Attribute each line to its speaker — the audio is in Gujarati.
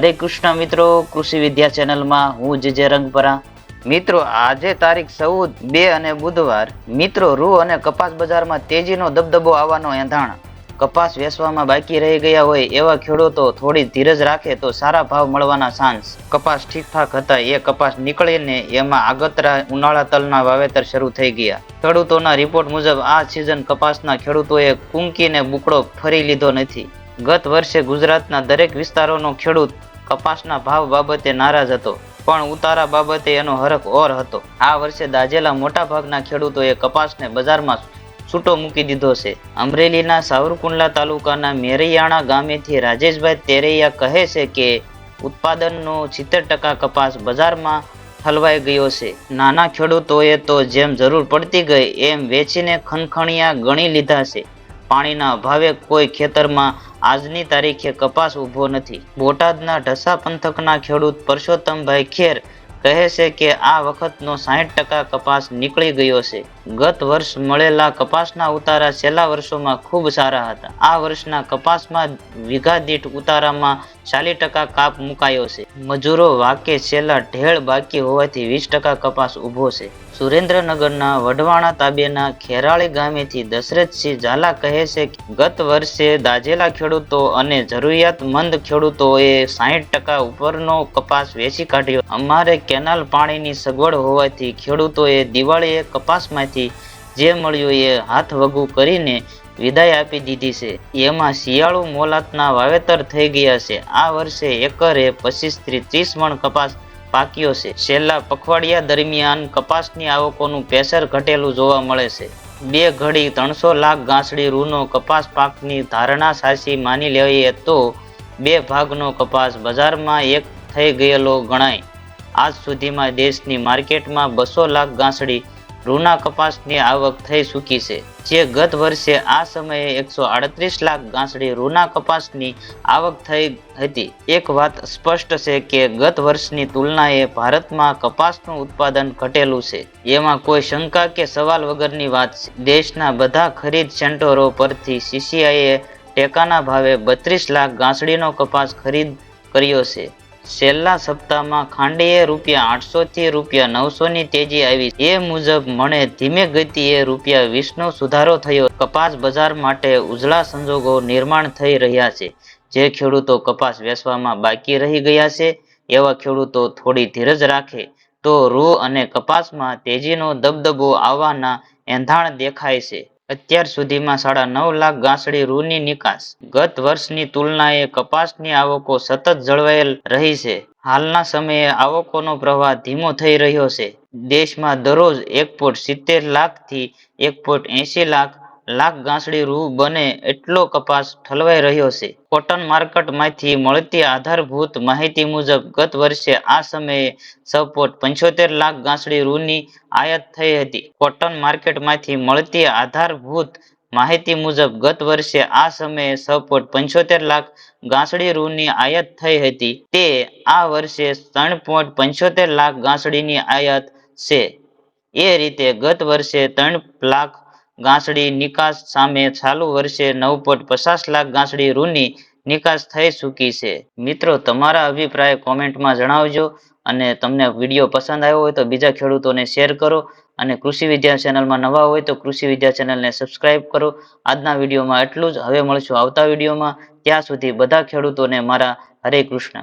Speaker 1: હરે કૃષ્ણ મિત્રો, કૃષિ વિદ્યા ચેનલમાં હું જે જે રંગપરા. મિત્રો, આજે તારીખ ચૌદ, બે અને બુધવાર, મિત્રો રૂ અને કપાસ બજારમાં તેજીનો દબદબો આવવાનો એંધાણ. કપાસ વેચવામાં બાકી રહી ગયા હોય એવા ખેડૂતો થોડી ધીરજ રાખે તો સારા ભાવ મળવાના ચાન્સ કપાસ ઠીકઠાક હતા, એ કપાસ નીકળીને એમાં આગતરા ઉનાળા તલના વાવેતર શરૂ થઈ ગયા. ખેડૂતોના રિપોર્ટ મુજબ આ સિઝન કપાસના ખેડૂતોએ કુંકીને બુકડો ફરી લીધો નથી. ગત વર્ષે ગુજરાતના દરેક વિસ્તારોનો ખેડૂત કપાસના ભાવ બાબતે નારાજ હતો, પણ ઉતારા બાબતે એનો હરખ ઓર હતો. આ વર્ષે દાજેલા મોટા ભાગના ખેડૂતોએ કપાસને બજારમાં છૂટો મૂકી દીધો છે. અમરેલીના સાવરકુંડલા તાલુકાના મેરૈયાણા ગામેથી રાજેશભાઈ તેરૈયા કહે છે કે, ઉત્પાદનનો સિત્તેર ટકા કપાસ બજારમાં ઠલવાઈ ગયો છે. નાના ખેડૂતોએ તો જેમ જરૂર પડતી ગઈ, એમ વેચીને ખનખણિયા ગણી લીધા છે. પાણીના અભાવે કોઈ ખેતરમાં આજની તારીખે કપાસ ઊભો નથી. બોટાદના ઢસા પંથકના ખેડૂત પરસોત્તમભાઈ ખેર કહે છે કે આ વખતનો સાહીઠ ટકા કપાસ નીકળી ગયો છે. ગત વર્ષ મળેલા કપાસના ઉતારા છેલ્લા વર્ષોમાં ખૂબ સારા હતા. આ વર્ષના કપાસમાં વીઘા દીઠ ઉતારામાં ચાલીસ ટકા કાપ મુકાયો છે. મજૂરો વાકે છેલ્લા ઢેળ બાકી હોવાથી વીસ ટકા કપાસ ઊભો છે. સુરેન્દ્રનગરના વઢવાણા તાબેના ખેરાળી ગામેથી દશરથસિંહ ઝાલા કહે છે કે, ગત વર્ષે દાજેલા ખેડૂતો અને જરૂરિયાતમંદ ખેડૂતોએ સાહીઠ ટકા ઉપરનો કપાસ વેચી કાઢ્યો. અમારે કેનાલ પાણીની સગવડ હોવાથી ખેડૂતોએ દિવાળીએ કપાસમાંથી જે મળ્યું એ હાથ વગું કરીને વિદાય આપી દીધી છે. એમાં શિયાળુ મોલાતના વાવેતર થઈ ગયા છે. આ વર્ષે એકરે પચીસથી ત્રીસ મણ કપાસ પાક્યો છે. છેલ્લા પખવાડિયા દરમિયાન કપાસની આવકોનું પ્રેશર ઘટેલું જોવા મળે છે. બે ઘડી ત્રણસો લાખ ગાંસડી રૂનો કપાસ પાકની ધારણા સાચી માની લેવાઈએ તો બે ભાગનો કપાસ બજારમાં એક થઈ ગયેલો ગણાય. આજ સુધીમાં દેશની માર્કેટમાં બસો લાખ ગાંસડી રૂના કપાસની આવક થઈ ચૂકી છે. જે ગત વર્ષે આ સમયે એકસો આડત્રીસ લાખ ગાંસડી રૂના કપાસની આવક થઈ હતી. એક વાત સ્પષ્ટ છે કે ગત વર્ષની તુલનાએ ભારતમાં કપાસનું ઉત્પાદન ઘટેલું છે. એમાં કોઈ શંકા કે સવાલ વગરની વાત છે. દેશના બધા ખરીદ સેન્ટરો પરથી સીસીઆઈએ ટેકાના ભાવે બત્રીસ લાખ ગાંસડીનો કપાસ ખરીદ કર્યો છે. છેલ્લા સપ્તાહમાં ખાંડીએ રૂપિયા આઠસો થી રૂપિયા નવસો ની તેજી આવી. એ મુજબ મને ધીમે ગતિએ રૂપિયા વીસ નો સુધારો થયો. કપાસ બજાર માટે ઉજળા સંજોગો નિર્માણ થઈ રહ્યા છે. જે ખેડૂતો કપાસ વેચવામાં બાકી રહી ગયા છે, એવા ખેડૂતો થોડી ધીરજ રાખે. તો રૂ અને કપાસમાં તેજીનો દબદબો આવવાના એંધાણ દેખાય છે. અત્યાર સુધીમાં સાડા નવ લાખ ગાંસડી રૂની નિકાસ. ગત વર્ષની તુલનાએ કપાસની આવકો સતત જળવાયેલ રહી છે. હાલના સમયે આવકોનો પ્રવાહ ધીમો થઈ રહ્યો છે. દેશમાં દરરોજ એક પોઈન્ટ સિત્તેર લાખથી એક પોઈન્ટ એંશી લાખ લાખ ગાંસડી રૂ બને એટલો કપાસ ઠલવાઈ રહ્યો છે. કોટન માર્કેટમાંથી મળતી આધારભૂત માહિતી મુજબ ગત વર્ષે આ સમયે સપોર્ટ પંચોતેર લાખ ગાંસડી રૂની આયાત થઈ હતી. કોટન માર્કેટમાંથી મળતી આધારભૂત માહિતી મુજબ ગત વર્ષે આ સમયે સપોર્ટ પંચોતેર લાખ ગાંસડી રૂની આયાત થઈ હતી. તે આ વર્ષે ત્રણ પોઈન્ટ પંચોતેર લાખ ગાંસડીની આયાત છે. એ રીતે ગત વર્ષે ત્રણ લાખ ગાંસડી નિકાસ સામે ચાલુ વર્ષે નવ પોઈન્ટ પચાસ લાખ ગાંસડી રૂની નિકાસ થઈ ચૂકી છે. મિત્રો, તમારા અભિપ્રાય કોમેન્ટમાં જણાવજો અને તમને વીડિયો પસંદ આવ્યો હોય તો બીજા ખેડૂતોને શેર કરો અને કૃષિ વિદ્યા ચેનલમાં નવા હોય તો કૃષિ વિદ્યા ચેનલને સબસ્ક્રાઇબ કરો. આજના વિડીયોમાં એટલું જ. હવે મળશું આવતા વિડીયોમાં. ત્યાં સુધી બધા ખેડૂતોને મારા હરે કૃષ્ણ.